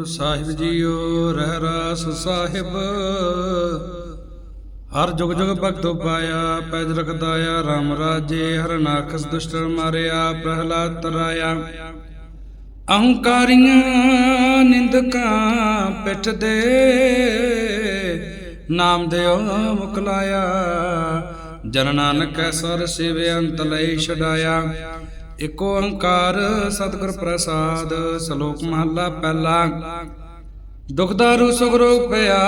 ਸਾਹਿਬ JIO, ਰਹਿ ਰਾਸ ਸਾਹਿਬ। ਹਰ ਜੁਗ ਜੁਗ ਭਗਤੋ ਪਾਇਆ, ਪੈਜ ਰਖਦਾਇਆ RAM ਰਾਜੇ, ਹਰ ਨਾਖਸ ਦੁਸ਼ਟਰ ਮਾਰਿਆ, ਪ੍ਰਹਿਲਾਦ ਤਰਾਇਆ। ਅਹੰਕਾਰੀਆਂ ਨਿੰਦਕਾਂ ਪਿੱਠ ਦੇ ਨਾਮ ਦਿਓ ਮੁਕਲਾਇਆ। ਜਨ ਨਾਨਕ ਸਰ ਸਿਵ ਅੰਤ ਲਈ ਛਡਾਇਆ। ਇਕ ਓੰਕਾਰ ਸਤਿਗੁਰ ਪ੍ਰਸਾਦ, ਸ਼ਲੋਕ ਮਹਲਾ ਪਹਿਲਾ। ਦੁਖਦਾਰੂ ਸੁਖ ਰੋਗ ਪਿਆ,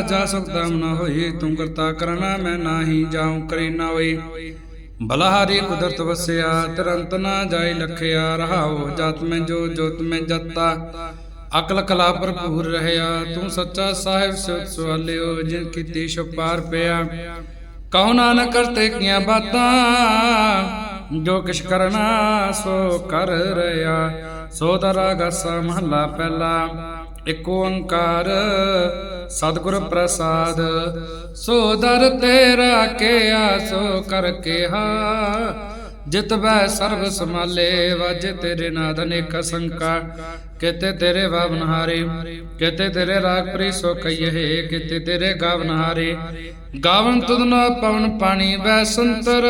ਜਾ ਸਕਦਾ ਨ ਹੋਈ ਤੂੰ ਕਰਤਾ ਕਰਨਾ ਮੈਂ ਨਾਹੀ, ਜਾਉ ਕਰੀ ਨਾ ਹੋਈ ਬਲਹਾਰੀ ਕੁਦਰਤ ਵਸਿਆ, ਤੁਰੰਤ ਨਾ ਜਾਈ ਲਖਿਆ ਰਹਾਉ ਜਤ ਮੈਂ ਜੋ, ਜੋਤ ਮੈਂ ਜਤਾ। ਅਕਲ ਕਲਾ ਭਰਪੂਰ ਰਹਿਆ, ਤੂੰ ਸੱਚਾ ਸਾਹਿਬ ਸਿਵ ਸੁਆਲਿਓ ਜਿਨ ਕੀਤੀ ਛਪਾਰ ਪਿਆ। ਕਹੋ ਨਾਨਕ ਕਰਤੇ ਕੀਆਂ ਬਾਤਾਂ ਜੋ ਕਿਛ ਕਰਨਾ ਸੋ ਕਰ ਰਿਆ। ਸੋ ਤਰਾ ਗਸਾ ਮਹਲਾ ਪਹਿਲਾ, ਇਕ ਓੰਕਾਰ ਸਤਿਗੁਰ ਪ੍ਰਸਾਦ। ਸੋ ਦਰ ਤੇਰਾ ਕੀਆ ਸੋ ਕਰ ਕਿਹਾ। ਜਿਤ ਬੈ ਸਰਬ ਸਮਾਲੇ ਵਜ ਤੇਰੇ ਨਾਦ ਅਨੇਕ ਸੰਕਾ। ਕਿਤੇ ਤੇਰੇ ਬਾਵਨ ਹਾਰੇ, ਕਿਤੇ ਤੇਰੇ ਰਾਗ ਪ੍ਰੀ ਸੋ ਕਈਏ ਕਿਤੇ ਤੇਰੇ ਗਾਵਨ ਹਾਰੇ, ਗਾਵਨ ਤੁਧਨ ਪਵਨ ਪਾਣੀ ਬੈ ਸੰਤਰ।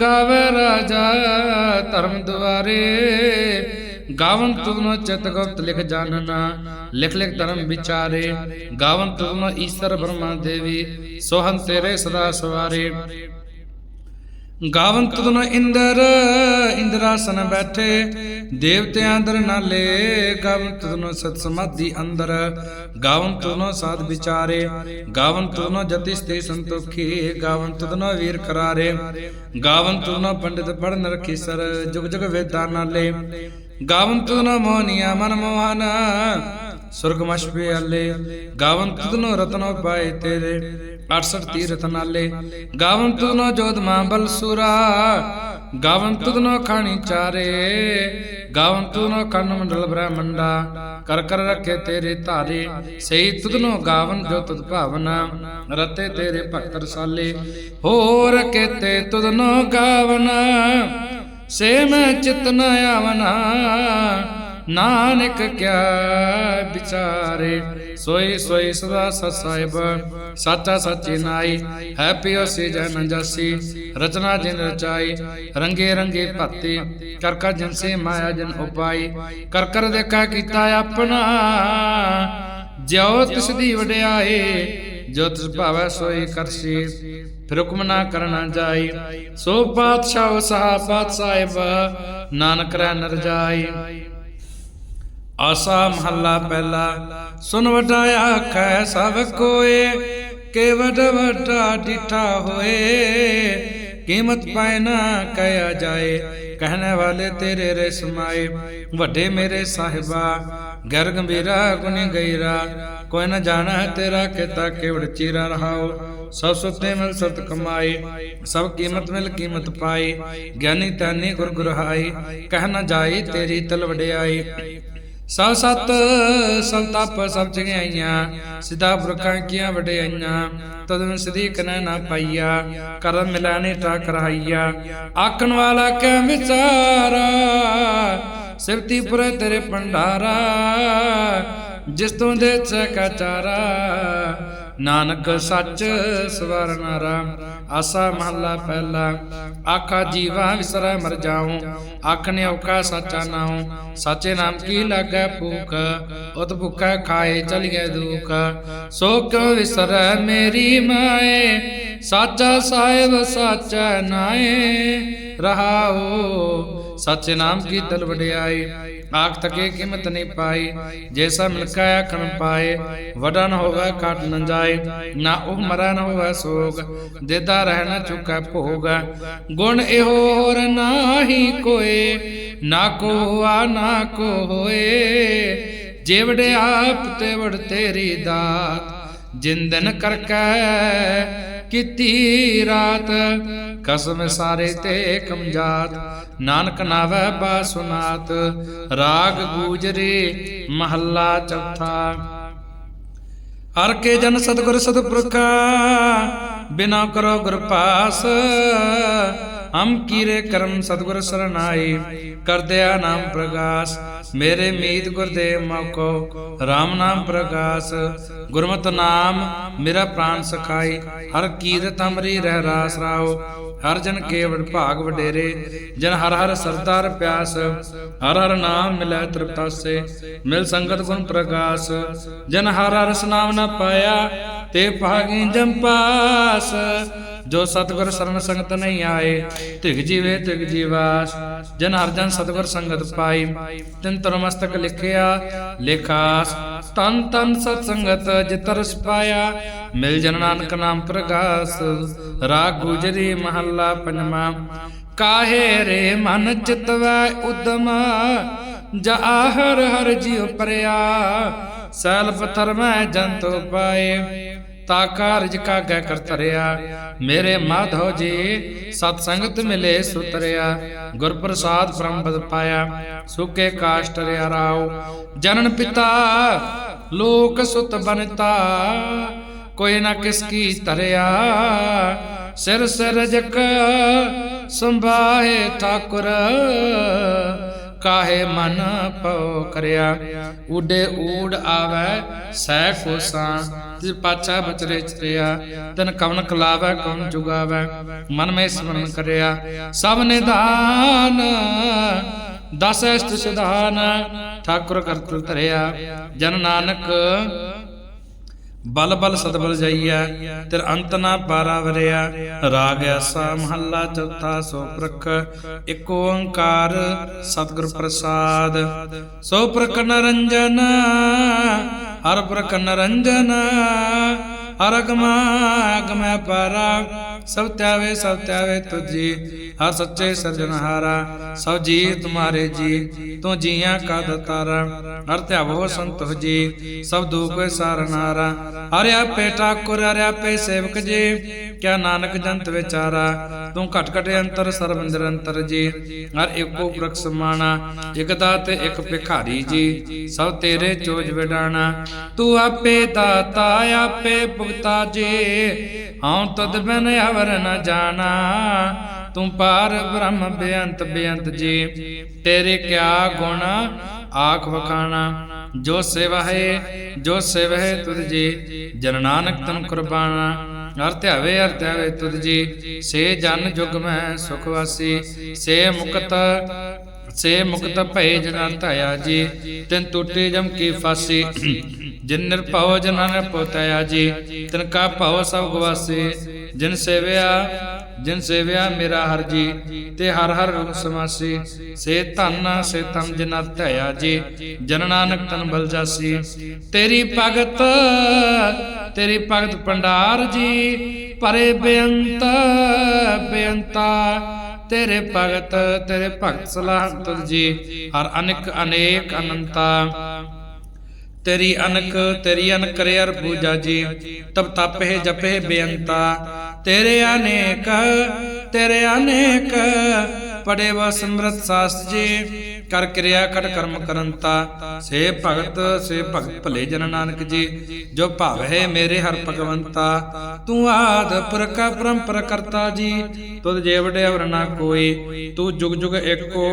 ਗਾਵੇ ਰਾਜਾ ਧਰਮ ਦੁਆਰੇ ਗਾਵਨ ਤੁਧਨ ਚਿਤ ਗੁਪਤ ਲਿਖ ਜਾਣਨਾ ਲਿਖ ਲਿਖ ਧਰਮ ਵਿਚਾਰੇ। ਗਾਵਨ ਤੁਧਨ ਈਸ਼ਰ ਬ੍ਰਹਮਾ ਦੇਵੀ, ਸੋਹਨ ਤੇਰੇ ਸਦਾ ਸਵਾਰੇ। ਗਾਵਨ ਤੁਧਨ ਇੰਦਰ, ਇੰਦਰਾਸਨ ਬੈਠੇ। ਦੇਵਤਿਆਂ ਅੰਦਰ ਨਾਲੇ ਗਾਵਨ ਤੁਧਨ ਸਤ ਸਮਾਧੀ ਅੰਦਰ। ਗਾਵਨ ਤੁਧਨ ਸਾਧ ਵਿਚਾਰੇ, ਗਾਵਨ ਤੁਧਨ ਜਤੀ ਸਤੇ ਸੰਤੋਖੀ, ਗਾਵਨ ਤੁਧਨ ਵੀਰ ਕਰਾਰੇ ਗਾਵਨ ਤੁਧਨ ਪੰਡਿਤ ਪੜਨ ਰਖੀ ਸਰ ਜੁਗ ਜੁਗ ਵੇਦਾਂ ਨਾਲੇ। ਗਾਵਨ ਤੁਧਨ ਮੋਹਨੀਆ ਮਨ ਮੋਹਨ, ਸੁਰਗਮਸ਼ ਪਿਆਲੇ। ਗਾਵਨ ਤੁਧਨੋ ਰਤਨੋ ਪਾਏ ਤੇਰੇ। 68 ਤੀਰਥ ਨਾਲੇ, ਗਾਵਨ ਤੁਧਨੋ ਜੋਧਮਾ ਬਲਸੁਰਾ, ਗਾਵਨ ਤੁਧਨੋ ਖਾਣੀ ਚਾਰੇ, ਗਾਵਨ ਤੁਧਨੋ ਕੰਨ ਮੰਡਲ ਬ੍ਰਹਮੰਡਾ, ਕਰ ਕਰ ਰੱਖੇ ਤੇਰੇ ਧਾਰੇ, ਸਹੀ ਤੁਧਨੋ ਗਾਵਨ ਜੋ ਤੁਧ ਭਾਵਨਾ, ਰਤੇ ਤੇਰੇ ਭਗਤ ਰਸਾਲੇ, ਹੋਰ ਕੇਤੇ ਤੁਧਨੋ ਗਾਵਨਾ, ਸੇ ਮੈਂ ਚਿਤ ਨ ਆਵਨਾ ਨਾਨਕ ਕਿਆ ਵਿਚਾਰੇ, ਸੋਈ ਸੋਈ ਸਦਾ ਸਤ ਸਾਹਿਬ, ਸਾਚਾ ਸੱਚੀ ਨਾਈ, ਹੈ ਪਿਓ ਸੇ ਜਨ ਜਾਸੀ, ਰਚਨਾ ਜਿਨ ਰਚਾਈ, ਰੰਗੇ ਰੰਗੇ ਭੱਤੇ ਕਰ ਕਰ ਜਨ ਸੇ ਮਾਇਆ ਜਨ ਉਪਾਈ, ਕਰ ਕਰ ਦੇਖਾ ਕੀਤਾ ਆਪਣਾ, ਜਿਉ ਤਿਸ ਦੀ ਵਡਿਆਏ ਜੋ ਤਿਸ ਭਾਵੈ ਸੋਈ ਕਰਸੀ, ਫਿਰ ਹੁਕਮ ਨਾ ਕਰਨਾ ਜਾਈ, ਸੋ ਪਾਤਸ਼ਾਹ ਸਹਾ ਪਾਤਸ਼ਾਹਿਬ ਨਾਨਕ ਰਹਿ ਨਰ ਜਾਈ। ਆਸਾ ਮਹੱਲਾ ਪਹਿਲਾ ਸੁਨ ਵਟਾਇਆ ਆਖੈ ਸਭ ਕੋਏ, ਕੇ ਵਡ ਵਟਾ ਡਿਠਾ ਹੋਏ। ਕੀਮਤ ਪਾਇ ਨਾ ਕਹਿਆ ਜਾਏ, ਕਹਿਣੇ ਵਾਲੇ ਤੇਰੇ ਰੇ ਵੱਡੇ ਮੇਰੇ ਸਾਹਿਬਾ, ਗਰ ਗੰਭੀਰਾ ਗੁਣ ਗਈਰਾ ਕੋਈ ਨ ਜਾਣਾ ਤੇਰਾ ਕਿਤਾ ਕੇਵੜ ਚੀਰਾ ਰਹਾਓ ਸਭ ਸੁਤੇ ਮਿਲ ਸਤ ਕਮਾਈ ਸਭ ਕੀਮਤ ਮਿਲ ਕੀਮਤ ਪਾਈ ਗਿਆਨੀ ਤਾਨੀ ਗੁਰ ਗੁਰਹਾਈ ਕਹਿ ਨਾ ਜਾਈ ਤੇਰੀ ਤਲ ਵਡਿਆਈ ਸਭ ਸਤ ਸਭ ਤਪ ਸਭ ਚੰਗਿਆਈਆਂ ਸਿਧਾ ਪੁਰਖਾਂ ਕੀਆਂ ਵਡਿਆਈਆਂ ਤਦਨ ਸਦੀ ਕਨੈ ਨਾ ਪਾਈਆ, ਕਰਮ ਮਿਲਾਨੇ ਟਾ ਕਰਾਈਆ। ਆਖਣ ਵਾਲਾ ਕੈ ਵਿਚਾਰਾ ਸਿਰਤੀ ਪੁਰੇ ਤੇਰੇ ਭੰਡਾਰਾ, ਜਿਸ ਤੋਂ ਦੇ ਚਕਾਚਾਰਾ ਨਾਨਕ ਸੱਚ ਸਵਰਨਾਰਾ ਆਸਾ ਮਹੱਲਾ ਪਹਿਲਾ, ਆਖਾ ਜੀਵਾ ਵਿਸਰੈ ਮਰ ਜਾਉ ਆਖਨੇ ਔਕਾ ਸਾਚਾ ਨਾਉ, ਸਾਚੇ ਨਾਮ ਕੀ ਲਾਗੈ ਭੂਖ, ਉਤ ਭੁਖੈ ਖਾਏ ਚਲਿਐ ਦੁਖ, ਸੋ ਕਿਉ ਵਿਸਰੈ ਮੇਰੀ ਮਾਏ, ਸਾਚਾ ਸਾਹਿਬ ਸਾਚਾ ਨਾਏ ਰਹਾਉ ਸੱਚੇ ਨਾਮ ਕੀ ਤਲ ਵਡਿਆਈ ਆਖ ਤਕੇ ਕੀਮਤ ਨਹੀਂ ਪਾਈ ਜੈਸਾ ਮਿਲਕਾ ਆਖਣ ਪਾਏ ਵਡਾ ਨ ਹੋਵੇ ਘਟ ਨ ਜਾਏ ਨਾ ਉਹ ਮਰਾ ਨ ਹੋਵੇ ਸੋਗ ਦੇਦਾ ਰਹਿ ਨ ਚੁਕੈ ਭੋਗ। ਗੁਣ ਇਹੋ ਹੋਰ ਨਾਹੀ ਕੋਏ ਨਾ ਕੋ ਹੋਆ ਨਾ ਕੋ ਹੋਏ। ਜਿਵੜੇ ਆਪ ਤੇ ਵੜ ਤੇਰੀ ਦਾਤ ਜਿੰਦਨ ਕਰਕੈ ਕੀਤੀ ਰਾਤ। ਕਸਮ ਸਾਰੇ ਤੇ ਕਮਜਾਤ, ਨਾਨਕ ਨਾਵੈ ਬਾ ਸੁਨਾਤ ਰਾਗ ਗੂਜਰੇ ਮਹੱਲਾ ਚੌਥਾ। ਹਰ ਕੇ ਜਨ ਸਤਿਗੁਰ ਸਤਿਪੁਰਖਾ, ਬਿਨਾ ਕਰੋ ਗੁਰ ਪਾਸ ਹਮ ਕੀਰੇ ਕਰਮ ਸਤਿਗੁਰ ਸਰਨਾਈ ਕਰਦਿਆ ਨਾਮ ਪ੍ਰਗਾਸ, ਮੇਰੇ ਮੀਤ ਗੁਰਦੇਵ ਮੋਕੋ RAM ਨਾਮ ਪ੍ਰਗਾਸ, ਗੁਰਮਤਿ ਨਾਮ ਮੇਰਾ ਪ੍ਰਾਨ ਸਖਾਈ, ਹਰ ਕੀਰਤ ਅਮਰੀ ਰਹਿ ਰਾਸ ਰਾਓ, ਹਰ ਜਨ ਕੇਵੜ ਭਾਗ ਵਡੇਰੇ, ਜਨ ਹਰ ਹਰ ਸਰਦਾਰ ਪਿਆਸ, ਹਰ ਹਰ ਨਾਮ ਮਿਲੈ ਤ੍ਰਿਪਤਾਸੇ, ਮਿਲ ਸੰਗਤ ਗੁਣ ਪ੍ਰਗਾਸ, ਜਨ ਹਰ ਹਰ ਨਾਮ ਨ ਪਾਇਆ, ਤੇ ਭਾਗੀ ਜੰਪਾਸ ਜੋ ਸਤਿਗੁਰ ਸਰਨ ਸੰਗਤ ਨਹੀਂ ਆਏ ਤਿਗ ਜੀਵੇ ਤਿਗ ਜੀਵਾਸ, ਜਨ ਹਰ ਜਨ ਸੰਗਤ ਪਾਈ। ਤਿਨ ਤਰ ਮਸਤਕ ਲਿਖਿਆ, ਲੇਖਾਸ ਤਨ ਤਨ ਸਤ ਸੰਗਤ ਜਿਤਰਸ ਪਾਇਆ ਮਿਲ ਜਨ ਨਾਨਕ ਨਾਮ ਪ੍ਰਗਾਸ। ਰਾਗ ਗੁਜਰੀ ਮਹੱਲਾ ਪੰਜਵਾ, ਕਾਹੇ ਰੇ ਮਨ ਚਿਤਵੈ ਉਦਮ ਜਾ ਹਰ ਹਰ ਜਿਉ ਪਰਿਆ ਸੈਲ ਪਥਰ ਮੈਂ ਜੰਤੋ ਪਾਏ। ਤਾ ਕਾਰਜ ਕਾਗੈ ਕਰ ਧਰਿਆ ਮੇਰੇ ਮਾਧੋ ਜੀ ਸਤ ਸੰਗਤ ਮਿਲੇ ਸੁਤਰਿਆ। ਗੁਰ ਪ੍ਰਸਾਦ ਬ੍ਰਹਮਪਦ ਪਾਇਆ, ਸੁਕੇ ਕਾਸ਼ਟ ਰਿਆ ਰਾਉ ਜਨਨ ਪਿਤਾ, ਲੋਕ ਸੁਤ ਬਨਤਾ, ਕੋਈ ਨਾ ਕਿਸ ਕੀ ਧਰਿਆ। ਸਿਰ ਸਿਰ ਜਕ ਸੰਭਾਏ ਠਾਕੁਰ ਕਾਹੇ ਮਨ ਪਉ ਕਰਿਆ? ਉਡੇ ਊੜ ਆਵੈ, ਸਹਿ ਕੋਸਾਂ ਤਿਸ ਪਾਛਾ ਬਚਰੇ ਚਰਿਆ। ਤਨ ਕਵਨ ਕਲਾਵੈ, ਕਵਨ ਜੁਗਾਵੈ, ਮਨ ਮੇ ਸਮਰਨ ਕਰਿਆ। ਸਭ ਨਿਧਾਨ ਦਸ ਅਸ਼ਟ ਸੁਧਾਨ, ਠਾਕੁਰ ਕਰਤੁ ਧਰਿਆ। ਜਨ ਨਾਨਕ ਬਲ ਬਲ ਸਤਬਲ ਜਾਈਐ ਤੇਰ ਅੰਤ ਨਾ ਪਾਰਾ ਵਰਿਆ। ਰਾਗ ਐਸਾ ਮਹੱਲਾ ਚੌਥਾ ਸੋ ਪ੍ਰਖ ਇੱਕ ਓੰਕਾਰ ਸਤਿਗੁਰ ਪ੍ਰਸਾਦ। ਸੋ ਪ੍ਰਖ ਨਰੰਜਨ ਹਰ ਪ੍ਰਖ ਨਰੰਜਨ ਹਰ ਅਗਮਾ ਅਗਮੈ ਪਾਰਾ, ਸਭ ਧਿਆਵੇ ਸਭ ਧਿਆਵੇ ਤੁਝੀ। ਹਰ ਸੱਚੇ ਸਰਜਨਹਾਰਾ ਸਭ ਜੀ ਤੁਮਾਰੇ ਜੀ, ਤੂੰ ਜੀਆਂ ਕਾ ਦਤਾਰਾ। ਹਰ ਧਿਆਵੋ ਸੰਤੋ ਜੀ ਸਭ ਦੁਖ ਸਾਰਨਾਰਾ। ਹਰਿ ਆਪੇ ਠਾਕੁਰ, ਹਰਿ ਆਪੇ ਸੇਵਕ ਜੀ, ਕਿਆ ਨਾਨਕ ਜੰਤ ਵਿਚਾਰਾ। ਤੂੰ ਘਟ ਘਟ ਅੰਤਰ, ਸਰਬ ਨਿਰੰਤਰ ਜੀ। ਹਰ ਏਕੋ ਪੁਰਖ ਸਮਾਣਾ, ਇਕ ਦਾਤੇ, ਇੱਕ ਭਿਖਾਰੀ ਜੀ। ਸਭ ਤੇਰੇ ਚੋਜ ਵਿਡਾਣਾ। ਤੂੰ ਆਪੇ ਦਾਤਾ, ਆਪੇ ਭੁਗਤਾ ਜੀ, ਹਉ ਤਦ ਬਿਨ ਅਵਰ ਨ ਜਾਣਾ। ਤੂੰ ਪਾਰ ਬ੍ਰਹਮ ਬੇਅੰਤ ਬੇਅੰਤ ਜੀ, ਤੇਰੇ ਕਿਆ ਗੁਣ ਆਖ ਵਖਾਣਾ। ਜੋ ਸੇਵਾ ਹੈ, ਜੋ ਸੇਵਾ ਹੈ ਤੁਧ ਜੀ, ਜਨ ਨਾਨਕ ਤਨ ਕੁਰਬਾਨਾ। ਹਰ ਧਿਆਵੇ ਹਰ ਧਿਆਵੇ ਤੁਧ ਜੀ, ਸੇ ਜਨ ਜੁਗ ਮੈਂ ਸੁਖ ਵਾਸੀ, ਸੇ ਮੁਕਤ ਸੇ ਮੁਕਤ ਭਏ ਜਨ ਧਾਇਆ ਜੀ, ਤਿਨ ਟੁੱਟੇ ਜਮ ਕੀ ਫਾਸੀ। ਜਿਨ ਨਿਰਭਉ ਜਨਨ ਪੋਤਿਆ ਜੀ, ਤਿਨ ਕਾ ਭਉ ਸਭ ਗਵਾਸੇ। ਜਿਨ ਸੇਵਿਆ ਜਿਨ ਸੇਵਿਆ ਮੇਰਾ ਹਰ ਜੀ, ਤੇ ਹਰ ਹਰ ਰੂਪ ਸਮਾਸੀ। ਸੇ ਧੰਨ ਸੇ ਤਮ ਜਿਨਾ ਧਾਇਆ ਜੀ, ਜਨ ਨਾਨਕ ਤਨ ਬਲ ਜਾਸੀ। ਤੇਰੀ ਭਗਤ ਤੇਰੀ ਭਗਤ ਭੰਡਾਰ ਜੀ, ਪਰੇ ਬੇਅੰਤ, ਬੇਅੰਤਾ। ਤੇਰੇ ਭਗਤ ਤੇਰੇ ਭਗਤ ਸਲਾਹ ਤੁਧ ਜੀ ਹਰ ਅਨਕ, ਅਨੇਕ ਅਨੰਤਾ। ਤੇਰੀ ਅਨਕ ਤੇਰੀ ਅਨਕ ਕਰੇ ਅਰ ਪੂਜਾ ਜੀ। ਤਬ ਤਪਹਿ ਜਪਹਿ ਬੇਅੰਤਾ। ਤੇਰੇ ਅਨੇਕ ਤੇਰੇ ਅਨੇਕ ਪੜੇ ਵਾ ਸਮਰਤ ਸਾਸ ਜੀ। ਕਰ ਕਿਰਿਆ ਕਟ ਕਰਮ ਕਰੰਤਾ। ਸੇ ਭਗਤ ਸੇ ਭਗਤ ਭਲੇ ਜਨ ਨਾਨਕ ਜੀ। ਜੋ ਭਾਵ ਹੈ ਮੇਰੇ ਹਰ ਭਗਵੰਤਾ। ਤੂੰ ਆਦ ਪੁਰਖ ਪਰੰਪਰ ਕਰਤਾ ਜੀ। ਤੁਧ ਜੇ ਵਡੇ ਅਵਰ ਨਾ ਕੋਈ। ਤੂੰ ਜੁਗ ਜੁਗ ਏਕੋ।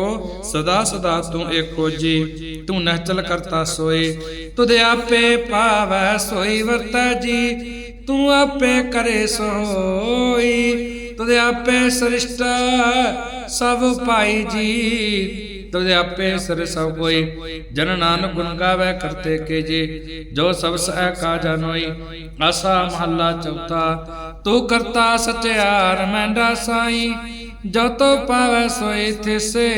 ਸਦਾ ਸਦਾ ਤੂੰ ਏਕੋ ਜੀ। ਤੂੰ ਨਹਿਚਲ ਕਰਤਾ ਸੋਏ ਤੁਧ ਆਪੇ ਪਾਵੈ ਸੋਈ ਵਰਤਾ ਜੀ। ਤੂੰ ਆਪੇ ਕਰੇ ਸੋਈ। ਤੁਧ ਆਪੇ ਸ੍ਰਿਸ਼ਟ, ਸਭ ਪਾਈ ਜੀ। ਤੁਧ ਆਪੇ ਸਰ ਸਭ ਕੋਈ, ਜਨ ਨਾਨਕ ਗੁਣ ਗਾਵੇ ਕਰਤੇ ਕੇ ਜੀ। ਜੋ ਸਭ ਸਹਿ ਕਾ ਜਾਣੋਈ ਆਸਾ ਮਹੱਲਾ ਚੌਥਾ। ਤੂੰ ਕਰਤਾ ਸਚਿਆਰ ਮੈਂਡਾ ਸਾਈ ਜੋ ਤੋ ਪਾਵੈ ਸੋਈ ਥਿਸੇ,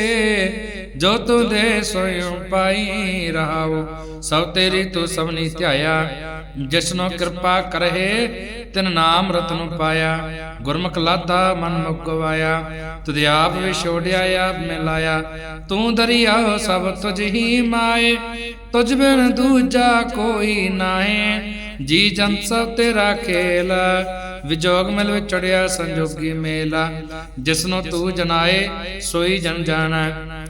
ਜੋ ਤੂੰ ਦੇ ਸੋਇਉ ਪਾਈ ਰਹਾਉ ਸਭ ਤੇਰੀ ਤੂੰ ਸਭਨੀ ਧਿਆਇਆ ਜਿਸਨੋ ਕਿਰਪਾ ਕਰਹਿ ਤਿਨ ਨਾਮ ਰਤਨ ਪਾਇਆ, ਗੁਰਮੁਖ ਲਾਦਾ ਮਨ ਮੁਖ ਗਵਾਇਆ ਤੁਧ ਆਪ ਵਿਛੋੜਿਆ ਆਪ ਮਿਲਾਇਆ ਤੂੰ ਦਰਿਆ ਸਭ ਤੁਝ ਹੀ ਮਾਏ, ਤੁਝ ਬਿਨ ਦੂਜਾ ਕੋਈ ਨਾਹੀ। ਜੀ ਜਨ ਸਭ ਤੇਰਾ ਖੇਲ ਵਿਜੋਗ ਮਿਲ ਵਿਚੜਿਆ ਸੰਜੋਗੀ ਮੇਲਾ, ਜਿਸਨੂੰ ਤੂੰ ਜਨਾਏ, ਸੋਈ ਜਨ ਜਾਣਾ,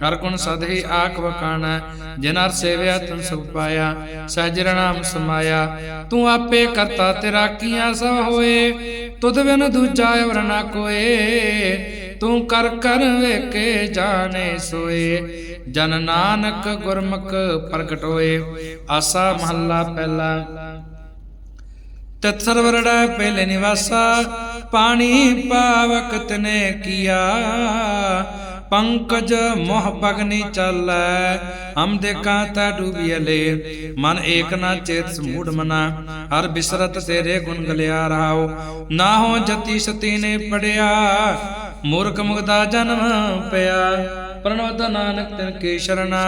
ਹਰ ਗੁਣ ਸਦ ਆਖ ਵਕਾਣਾ ਜਿਨ ਹਰ ਸੇਵਿਆ ਤਨ ਸੁਖ ਪਾਇਆ, ਸਹਿਜ ਨਾਮ ਸਮਾਇਆ। ਤੂੰ ਆਪੇ ਕਰਤਾ ਤੇਰਾ ਕੀਆਂ ਸਭ ਹੋਏ, ਤੁਧ ਬਿਨ ਦੂਜਾ ਅਵਰ ਨਾ ਕੋਏ। ਤੂੰ ਕਰ ਕਰ ਵੇਖੇ ਜਾਣੇ ਸੋਏ, ਜਨ ਨਾਨਕ ਗੁਰਮੁਖ ਪ੍ਰਗਟ ਹੋਏ, ਆਸਾ ਮਹੱਲਾ ਪਹਿਲਾ। ਤਤ ਸਰਵਰੜਾ ਪਹਿਲੇ ਨਿਵਾਸਾ, ਪਾਣੀ ਪਾਵਕ ਤਨੇ ਕੀਆ। ਪੰਕਜ ਮੋਹ ਪਗਨੀ ਚੱਲੈ, ਹਮ ਦੇਖਾਂ ਤਾ ਡੂਬੀਲੇ ਮਨ ਏਕ ਨਾ ਚੇਤ ਸਮੂੜ ਮਨਾ, ਹਰ ਬਿਸਰਤ ਤੇਰੇ ਗੁਣ ਗਲਿਆ ਰਹਾਉ। ਨਾ ਹੋ ਜਤੀ ਸਤੀ ਨੇ ਪੜਿਆ, ਮੂਰਖ ਮੁਗਦਾ ਜਨਮ ਪਿਆ। ਪ੍ਰਣਵਤ ਨਾਨਕ ਤਿਨ ਕੀ ਸ਼ਰਣਾ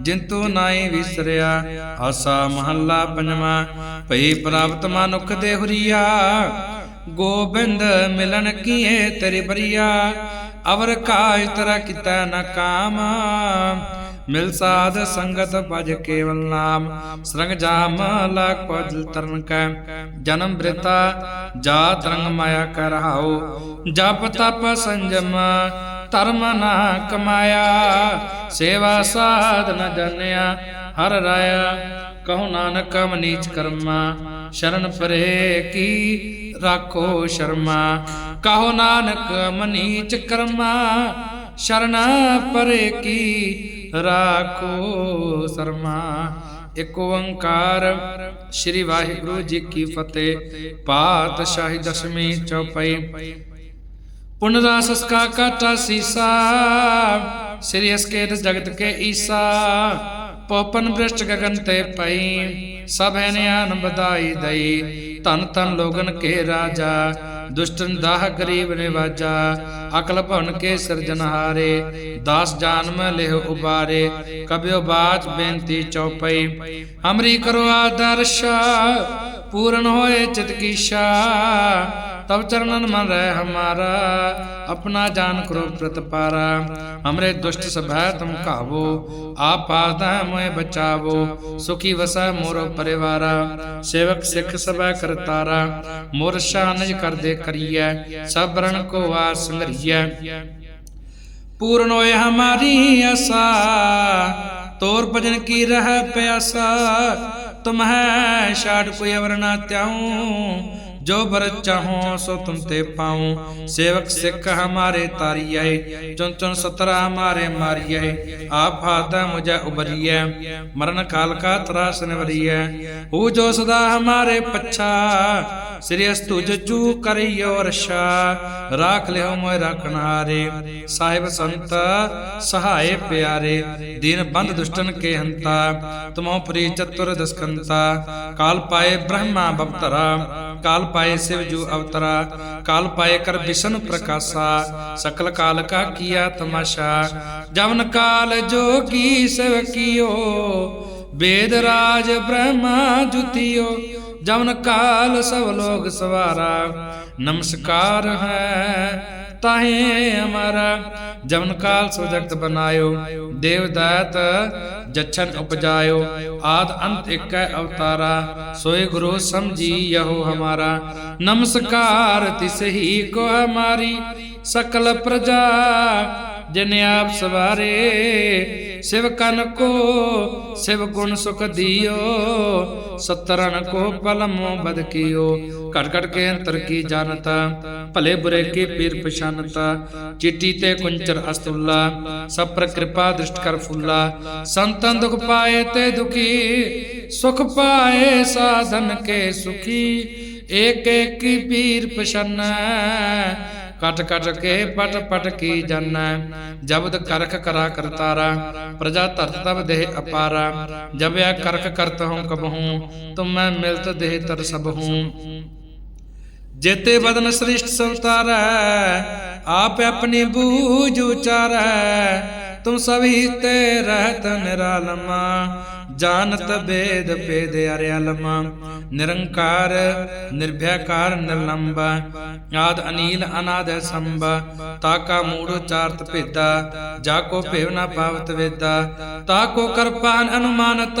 ਜਿੰਤੂ ਨਾਈ ਵਿਸਰਿਆ, ਆਸਾ ਮਹੱਲਾ ਪੰਜਵਾ, ਭਈ ਪ੍ਰਾਪਤ ਮਨੁਖ ਦੇ ਹੁਰੀਆ, ਗੋਬਿੰਦ ਮਿਲਨ ਕੀਏ ਤੇਰੇ ਬਰੀਆ, ਅਵਰ ਕਾਜ ਤਰਾ ਕੀਤਾ ਨ ਕਾਮ, ਮਿਲ ਸਾਧ ਸੰਗਤ ਭਜ ਕੇਵਲ ਨਾਮ, ਸਰੰਗ ਜਾਮ ਲਾਖ ਪਦਲ ਤਰਨ ਕੈ, ਜਨਮ ਬ੍ਰਿਤਾ, ਜਾ ਤਰੰਗ ਮਾਇਆ ਕਰ ਜਪ ਤਪ ਸੰਜਮ ਧਰਮ ਨਾ ਕਮਾਇਆ, ਸੇਵਾ ਸਾਧ ਨ ਜਾਣਿਆ, ਹਰ ਰਾਇਆ ਕਹੋ ਨਾਨਕ ਮਨੀਚ ਕਰਮਾ, ਸ਼ਰਨ ਪਰੇ ਕੀ ਰਾਖੋ ਸ਼ਰਮਾ। ਕਹੋ ਨਾਨਕ ਮਨੀਚ ਕਰਮਾ, ਸ਼ਰਨ ਪਰੇ ਕੀ ਰਾਖੋ ਸ਼ਰਮਾ। ਇਕ ਓੰਕਾਰ ਸ੍ਰੀ ਵਾਹਿਗੁਰੂ ਜੀ ਕੀ ਫਤਿਹ, ਪਾਤਸ਼ਾਹੀ ਦਸਵੀਂ ਚੌਪਈ ਪੁਨਰਾ ਸਸਕਾ ਕਾਟਾ ਸੀਸਾ, ਸ੍ਰੀ ਅਸਕੇਤ ਜਗਤ ਕੇ ਈਸਾ, ਪੋਪਨ ਬ੍ਰਿਸ਼ਟ ਗਗਨ ਤੇ ਪਈ, ਸਭ ਹੈ ਨਿਆਨ ਬਧਾਈ ਦਈ, ਧਨ ਧਨ ਲੋਗਨ ਕੇ ਰਾਜਾ, ਦੁਸ਼ਟਨ ਦਾਹ ਗਰੀਬ ਨਿਵਾਜਾ, ਅਕਲ ਭਵਨ ਕੇ ਸਿਰਜਨਹਾਰੇ ਦਾਸ ਜਾਨਮ ਲਿਹ ਉਬਾਰੇ ਕਬਿਓ ਬਾਜ ਬੇਨਤੀ ਚਉਪਈ ਹਮਰੀ ਕਰੋ ਆਦਰਸ਼, ਪੂਰਨ ਹੋਏ ਚਿਤ ਕੀਸ਼ਾ तब चरणन मन रह हमारा अपना जान करो प्रतपारा हमरे दुष्ट सभा तुम कावो आप पादा मोए बचावो सुखी वसा मोरो परिवारा सेवक सिख सभा करतारा मोर शानज कर दे करिए सब रण को वास संगरिए पूर्ण होए हमारी आशा तोर भजन की रह प्यासा तुम है शाड कोई अवर ना त्याऊं ਜੋ ਭਰਤ ਚਾਹੋ, ਸੋ ਤੁਮ ਤੇ ਪਾਉ ਸੇਵਕ ਸਿੱਖ ਹਮਾਰੇ ਤਾਰੀਏ ਚੁਨ ਚੁਨ ਸਤਰਾ ਹਮਾਰੇ ਮਾਰੀਏ ਆਪ ਹਾਤਾ ਮੁਝੇ ਉਬਰੀਏ ਮਰਨ ਕਾਲ ਕਾ ਤਰਾਸ ਨਿਵਰੀਏ ਹੂ ਜੋ ਸਦਾ ਹਮਾਰੇ ਪੱਛਾ, ਸ੍ਰੀ ਅਸਤੁ ਜੂ ਕਰਿਓ ਰਸ਼ਾ ਰਾਖ ਲਿਓ ਮੋਇ ਰਖਣਾਰੇ ਸਾਹਿਬ ਸੰਤ ਸਹਾਏ ਪਿਆਰੇ। ਦਿਨ ਬੰਦ ਦੁਸ਼ਟਨ ਕੇ ਹੰਤਾ ਤੁਮੋ ਫਰੀ ਚਤੁਰ ਦਸਕੰਤਾ। ਕਾਲ ਪਾਏ ਬ੍ਰਹਮਾ ਬਵਤਰਾ ਕਾਲ ਪਾਏ ਸਿਵ ਜੋ ਅਵਤਰਾ, ਕਾਲ ਪਾਏ ਕਰ ਵਿਸ਼ਨ ਪ੍ਰਕਾਸ਼ਾ, ਸਕਲ ਕਾਲ ਕਾ ਕੀਆ ਤਮਾਸ਼ਾ। ਜਵਨ ਕਾਲ ਜੋਗੀ ਸਿਵ ਕੀਓ, ਵੇਦ ਰਾਜ ਬ੍ਰਹਮਾ ਜੁਤਿਓ। ਜਵਨ ਕਾਲ ਸਭ ਲੋਗ ਸਵਾਰਾ, ਨਮਸਕਾਰ ਹੈ ਤਾਹੇ ਹਮਾਰਾ ਜਮਨ ਕਾਲ ਸੋ ਜਗਤ ਬਨਾਇਓ, ਦੇਵ ਦਾਤ ਜਛਨ ਉਪਜਾਇਓ, ਆਦ ਅੰਤ ਇਕੈ ਅਵਤਾਰਾ, ਸੋਏ ਗੁਰੂ ਸਮਝੀ ਯਹੋ ਹਮਾਰਾ। ਨਮਸਕਾਰ ਤਿਸ ਹੀ ਕੋ ਹਮਾਰੀ, ਸਕਲ ਪ੍ਰਜਾ, ਜਿਨ ਆਪ ਸਵਾਰੇ, ਸਿਵ ਕਨ ਕੋ, ਸਿਵ ਗੁਣ ਸੁਖ ਦਿਓ ਸਤਰਨ ਕੋ ਪਲਮੋ ਬਦ ਘਟ ਘਟ ਕੇ ਅੰਤਰ ਕੀ ਜਾਣਤਾ, ਭਲੇ ਬੁਰੇ ਕੀ ਪੀਰ ਪਛਾਨਤਾ ਚਿੱਟੀ ਤੇ ਕੁੰਚਰ ਅਸਤੁੱਲਾ, ਸਭ ਪਰ ਕਿਰਪਾ ਦ੍ਰਿਸ਼ਟ ਕਰ ਫੁੱਲਾ। ਸੰਤਨ ਦੁਖ ਪਾਏ ਤੇ ਦੁਖੀ, ਸੁਖ ਪਾਏ ਸਾਧਨ ਕੇ ਸੁਖੀ। ਏਕ ਏਕ ਕੀ ਪੀਰ ਪਛਾਨੈ ਕਟ ਕਟ ਕੇ ਪਟ ਪਟ ਕੀ ਜਾਣੈ। ਜਬਦ ਕਰਖ ਕਰਾ ਕਰਤਾਰਾ, ਪ੍ਰਜਾ ਧਰਤ ਤਬ ਦੇਹ ਅਪਾਰਾ। ਜਬ ਆ ਕਰਖ ਕਰਤ ਹੂੰ ਕਬਹੂ, ਤੁਮ ਮੈਂ ਮਿਲਤ ਜੇਤੇ ਬਦਨ ਸ੍ਰਿਸ਼ਟ ਸੰਤਾਰੈ ਆਪ ਆਪਣੀ ਬੂਝ ਉਚਾਰੈ, ਤੁਮ ਸਭੀ ਤੇ ਰਹਤ ਨਿਰਾਲਮਾ ਜਾਣਤ ਬੇਦ ਭੇਦ ਅਰਿਆਲਮਾ ਨਿਰੰਕਾਰ ਨਿਰਭੈਕਾਰ ਨਿਰਲੰਬ, ਆਦ ਅਨੀਲ ਅਨਾਦ ਸੰਭ, ਤਾ ਕਾ ਮੂੜ ਚਾਰਤ ਭੇਦਾ, ਜਾ ਕੋ ਭੇਵ ਨਾ ਪਾਵਤ ਵੇਦਾ, ਤਾ ਕੋ ਕਰਪਾਨ ਅਨੁਮਾਨਤ,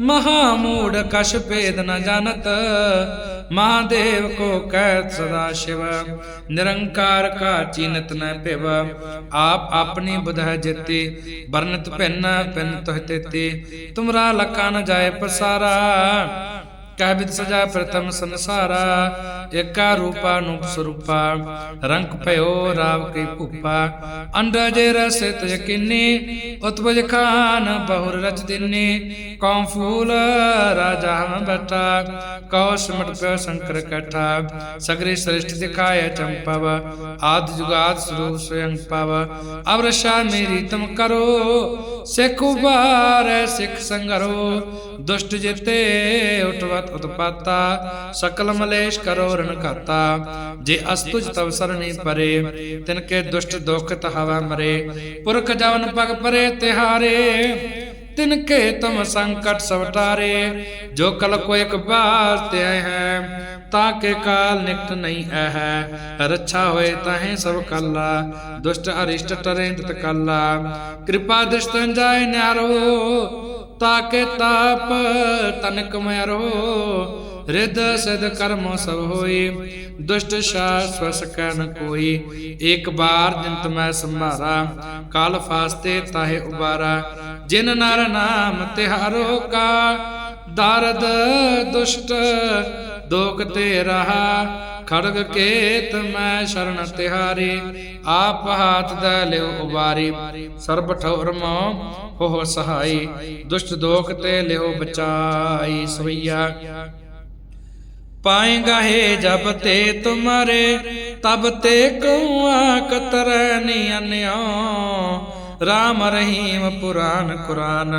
ਮਹਾ ਮੂੜ ਕਛ ਭੇਦ ਨ ਜਾਣਤ महादेव को कहत सदा शिव निरंकार का चीनत न पिव आप अपनी बुध जेते वर्णत भिन्न भिन्न तुह तेते तुमरा लका न जाय पसारा ਕਹਿ ਬਿਦ ਸਜਾ ਪ੍ਰਥਮ ਸੰਸਾਰਾ, ਏਕਾ ਰੂਪਾ ਨੂਪ ਸਰੂਪਾ। ਰੰਗ ਭਇਓ ਰਾਵ ਕੀ ਭੂਪਾ। ਅੰਡਜ ਰਸ ਤਜ ਕਿੰਨੀ ਉਤਪਜ ਖਾਨ ਬਹੁਰ ਰਚ ਦਿਨੀ। ਕੌਮ ਫੂਲ ਰਾਜਾ ਹਮ ਬਟਾ ਕਉ ਸਿਮਟ ਪਿਓ ਸ਼ੰਕਰ ਕਠਾ। ਸਗਰੇ ਸ੍ਰਿਸ਼ਟ ਦਿਖਾਏ ਚੰਪਵ ਆਦ ਜੁਗਾਦ ਸਰੂਪ ਸਵਯੰ ਪਵ। ਅਵਰਸ਼ਾ ਮੇਰੀ ਤਮ ਕਰੋ, ਸਿੱਖ ਉਬਾਰ ਸਿੱਖ ਸੰਗਰੋ। ਦੁਸ਼ਟ ਜਿਤੇ ਉਠਵਤ ਉਤਪਾਤਾ, ਸਕਲ ਮਲੇਸ਼ ਕਰੋ ਰਣ ਘਾਤਾ ਜੇ ਅਸਤੁਜ ਤਵ ਸਰਣੀ ਪਰੇ, ਤਿਨ ਕੇ ਦੁਸ਼ਟ ਦੁਖਤ ਹਵਾ ਮਰੇ। ਪੁਰਖ ਜਵਨ ਪਗ ਪਰੇ ਤਿਹਾਰੇ, ਤਿਨ ਕੇ ਤਮ ਸੰਕਟ ਸਵਟਾਰੇ। ਜੋ ਕਲ ਕੋ ਇੱਕ ਬਾਰ ਤੇ ਹੈ, ਤਾਂ ਕੇ ਕਾਲ ਨਿਕਟ ਨਹੀਂ ਹੈ। ਰੱਛਾ ਹੋਏ ਤਾਹੇ ਸਭ ਕੱਲਾ, ਦੁਸ਼ਟ ਅਰਿਸ਼ਟ ਟਰੇ ਤਤ ਕੱਲਾ। ਕਿਰਪਾ ਦ੍ਰਿਸ਼ਟਨ ਜਾਏ ਨਿਆਰੋ ਤਾਕੇ ਤਾਪ, ਤਨਕ ਮੈਰੋ ਰਿਦ ਸਦ ਕਰਮ ਸਭ ਹੋਈ। ਦੁਸ਼ਟ ਸ਼ਾਸ ਵਸ ਕਨ ਕੋਈ ਇੱਕ ਬਾਰ ਜਿੰਤ ਮੈਂ ਸੰਭਾਰਾ, ਕਾਲ ਫਾਸਤੇ ਤਾਹੇ ਉਬਾਰਾ। ਜਿਨ ਨਰ ਨਾਮ ਤਿਹਾਰੋ ਕਾ, ਦਰਦ ਦੁਸ਼ਟ ਦੋਖ ਤੇ ਰਹਾ ਖੜਗ ਕੇਤ ਮੈਂ ਸ਼ਰਨ ਤਿਹਾਰੀ, ਆਪ ਹਾਥ ਦਾ ਲਿਓ ਉਬਾਰੀ, ਸਰਬ ਠੌਰ ਮੋ ਹੋ ਸਹਾਈ, ਦੁਸ਼ਟ ਦੋਖ ਤੇ ਲਿਓ ਬਚਾਈ ਸਵਈਆ। ਪਾਏਗਾ ਹੈ ਜਬ ਤੇ ਤੁਮਾਰੇ, ਤਬ ਤੇ ਕਉਆ ਕਤਰ ਨਿਅਨਿਓ ਰਾਮ ਰਹੀਮ ਪੁਰਾਨ ਕੁਰਾਨ,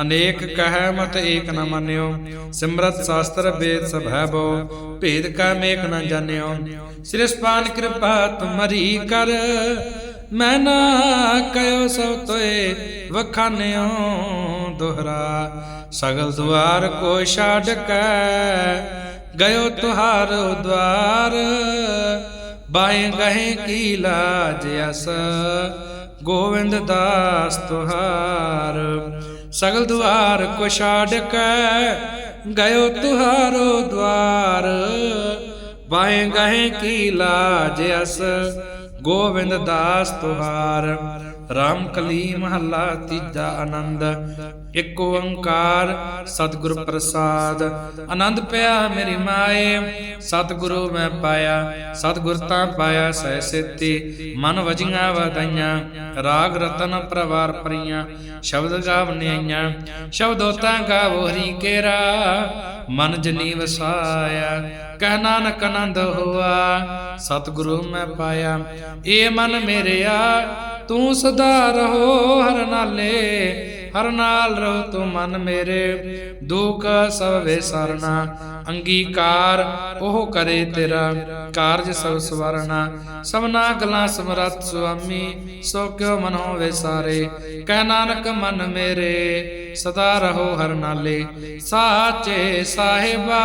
ਅਨੇਕ ਕਹਿ ਮਤ ਏਕ ਨ ਮੰਨਿਓ, ਸਿਮਰਤ ਸ਼ਾਸਤਰ ਵੇਦ ਸਭੈ ਬੋ, ਭੇਦ ਕਾ ਮੇਕ ਨ ਜਾਣਿਓ। ਸ੍ਰੀ ਸਪਾਨ ਕਿਰਪਾ ਤੁਮਰੀ ਕਰ, ਮੈਂ ਨਾ ਕਹਿਓ ਸਭ ਤੋਏ ਵਖਾਨਿਓ ਦੁਹਰਾ। ਸਗਲ ਦੁਆਰ ਕੋ ਛਾੜ ਕੈ, ਗਇਓ ਤੁਹਾਰੋ ਦੁਆਰ ਬਾਏ ਗਹੇ ਕੀ ਲਾਜ ਅਸ ਗੋਵਿੰਦ ਦਾਸ ਤੁਹਾਰ, ਸਗਲ ਦੁਆਰ ਕੋ ਛਾੜ ਕੈ ਗਇਓ ਤੁਹਾਰੋ ਦਵਾਰ। ਬਾਏ ਗਹੇ ਕੀ ਲਾਜ ਅਸ, ਗੋਵਿੰਦ ਦਾਸ ਤੁਹਾਰ। ਰਾਮ ਕਲੀ ਮਹੱਲਾ ਤੀਜਾ ਆਨੰਦ। ਇੱਕ ਓੰਕਾਰ, ਸਤਿਗੁਰ ਪ੍ਰਸਾਦ। ਆਨੰਦ ਪਿਆ ਮੇਰੀ ਮਾਏ, ਸਤਿਗੁਰੂ ਮੈਂ ਪਾਇਆ, ਸਤਿਗੁਰ ਤਾਂ ਪਾਇਆ ਸਹਿ ਸੇਤੀ ਮਨ ਵਜੀਆਂ ਵਧਾਈਆਂ, ਰਾਗ ਰਤਨ ਪ੍ਰਵਾਰ ਪਰੀਆਂ, ਸ਼ਬਦ ਗਾਵਨਿਆਈਆਂ ਸ਼ਬਦੋ ਤਾਂ ਗਾਵੋ ਹਰੀ ਕੇਰਾ, ਮਨ ਜਨੀ ਵਸਾਇਆ ਕਹਿ ਨਾਨਕ ਆਨੰਦ ਹੋਆ, ਸਤਿਗੁਰੂ ਮੈਂ ਪਾਇਆ ਏ ਮਨ ਮੇਰਿਆ ਤੂੰ ਸਦਾ ਰਹੋ ਹਰ ਨਾਲੇ, ਹਰ ਨਾਲ ਰਹੋ ਤੂੰ ਮਨ ਮੇਰੇ। ਦੁਖ ਸਭ ਵੇ ਅੰਗੀਕਾਰ ਉਹ ਕਰੇ ਤੇਰਾ। ਕਾਰਜ ਸਭ ਸਵਰਨਾ ਸਭਨਾ ਗਲਾਂ ਸਮਰਤ ਸੁਆਮੀ, ਸੋ ਕਿਉ ਮਨੋ ਵੇ ਸਾਰੇ। ਕਹਿ ਨਾਨਕ ਮਨ ਮੇਰੇ, ਸਦਾ ਰਹੋ ਹਰ ਨਾਲੇ। ਸਾਚੇ ਸਾਹਿਬਾ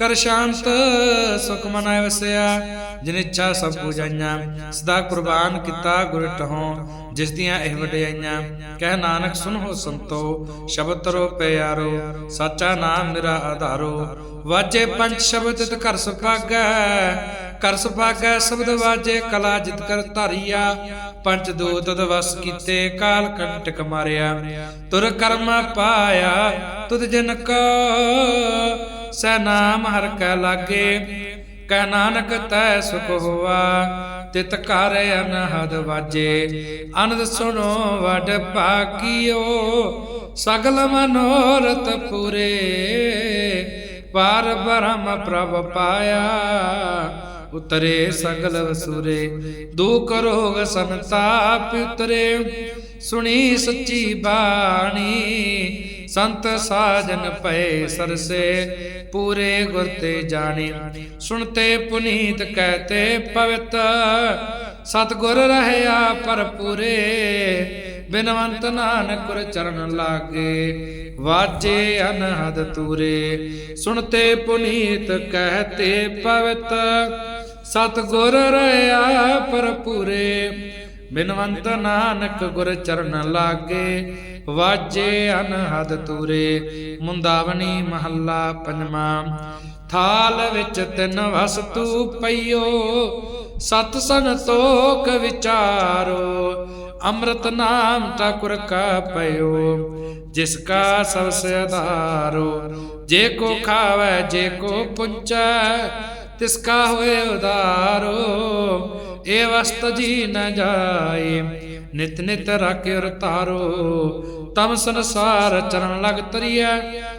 ਕਰ ਸ਼ਾਂਤ, ਸੁਖ ਮਨਾਇ ਵਸਿਆ। ਜਿਨ ਇੱਛਾ ਸਭ ਪੂਜਾਈਆਂ, ਸਦਾ ਕੁਰਬਾਨ ਕੀਤਾ ਗੁਰ ਟਹੋਂ, ਜਿਸ ਦੀਆਂ ਇਹ ਵਡਿਆਈਆਂ। ਕਹਿ ਨਾਨਕ, ਸੁਨੋ ਸੰਤੋ, ਸ਼ਬਦ ਤਰੋ ਪਿਆਰੋ, ਸਾਚਾ ਨਾਮ ਮੇਰਾ ਆਧਾਰੋ। ਵਾਜੇ ਪੰਜ ਸ਼ਬਦ ਤਿਤ ਘਰ ਸੁਭਾਗੈ ਕਰ ਸੁਭਾਗੈ ਸ਼ਬਦ ਵਾਜੇ ਕਲਾ ਜਿਤ ਕਰ ਧਾਰੀਆ। ਪੰਜ ਦੂਤ ਦਵਸ ਕੀਤੇ, ਕਾਲ ਕੰਟਕ ਮਾਰਿਆ। ਤੁਰ ਕਰਮ ਪਾਇਆ, ਤੁਧ ਜਨ ਕੋ ਸੈ ਨਾਮ ਹਰ ਕੈ ਲਾਗੇ ਕਹਿ ਨਾਨਕ ਤੈ ਸੁਖ ਹੋਆ, ਤਿਤ ਘਰ ਅਨਹਦ ਵਾਜੇ। ਅਨੰਦ ਸੁਣੋ ਵਡ ਭਾਗਿਓ, ਸਗਲ ਮਨੋਰਥ ਪੂਰੇ। ਪਾਰ ਬ੍ਰਹਮ ਪ੍ਰਭ ਪਾਇਆ, ਉਤਰੇ ਸਗਲ ਵਸੂਰੇ। ਦੁਖ ਰੋਗ ਸੰਤਾਪ ਉਤਰੇ, ਸੁਣੀ ਸੱਚੀ ਬਾਣੀ। ਸੰਤ ਸਾਜਨ ਪਏ ਸਰਸੇ, ਪੂਰੇ ਗੁਰ ਤੇ ਜਾਣੇ। ਸੁਣਤੇ ਪੁਨੀਤ ਕਹਤੇ, ਪਵਿੱਤ, ਸਤਗੁਰ ਰਹਿਆ ਪਰ ਪੂਰੇ ਬਿਨਵੰਤ ਨਾਨਕ ਗੁਰ ਚਰਨ ਲਾਗੇ ਵਾਜੇ ਅਨਹਦ ਤੂਰੇ। ਸੁਣਤੇ ਪੁਨੀਤ ਕਹਤੇ, ਪਵਿੱਤ ਸਤ ਗੁਰ ਪਰ ਪੂਰੇ ਬਿਨਵੰਤ ਨਾਨਕ ਗੁਰ ਚਰਨ ਲਾਗੇ ਵਾਜੇ ਅਨਹਦ ਤੂਰੇ ਮੁੰਦਾਵਣੀ ਮਹੱਲਾ ਪੰਜਵਾਂ। ਥਾਲ ਵਿੱਚ ਤਿੰਨ ਵਸਤੂ ਪਈਓ, ਸਤ ਸੰਤੋਖ ਵਿਚਾਰੋ, ਅੰਮ੍ਰਿਤ ਨਾਮ ਤਾ ਕਾ ਪਇਓ, ਜਿਸ ਕਾ ਸਭ ਸੇ ਆਧਾਰੋ। ਜੇ ਕੋ ਖਾਵੇ, ਜੇ ਕੋ ਪੁੰਚੈ, ਤਿਸ ਕਾ ਹੋਏ ਉਦਾਰੋ। ਇਹ ਵਸਤ ਜੀ ਨ ਜਾਏ, ਨਿਤ ਨਿਤ ਰਾਖਿ ਤਾਰੋ ਤਮ ਸੰਸਾਰ ਚਰਨ ਲਗ ਤਰੀਐ,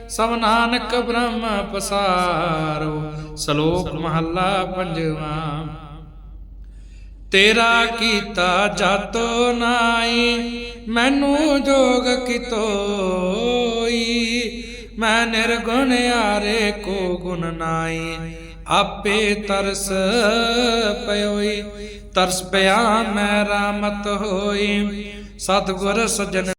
ਸਭ ਨਾਨਕ ਬ੍ਰਹਮ ਪਸਾਰੋ, ਸ਼ਲੋਕ ਮਹੱਲਾ ਪੰਜਵਾਂ। ਤੇਰਾ ਕੀਤਾ ਜਾਤੋ ਨਾਈ, ਮੈਨੂੰ ਜੋਗ ਕਿਤੋਈ, ਮੈਂ ਨਿਰਗੁਣ ਆਰੇ ਕੋ ਗੁਣ ਨਾਈ, ਆਪੇ ਤਰਸ ਪਇਓਈ ਤਰਸ ਪਿਆ ਮੈਂ ਰਾਮਤ ਹੋਈ, ਸਤਿਗੁਰ ਸਜਣ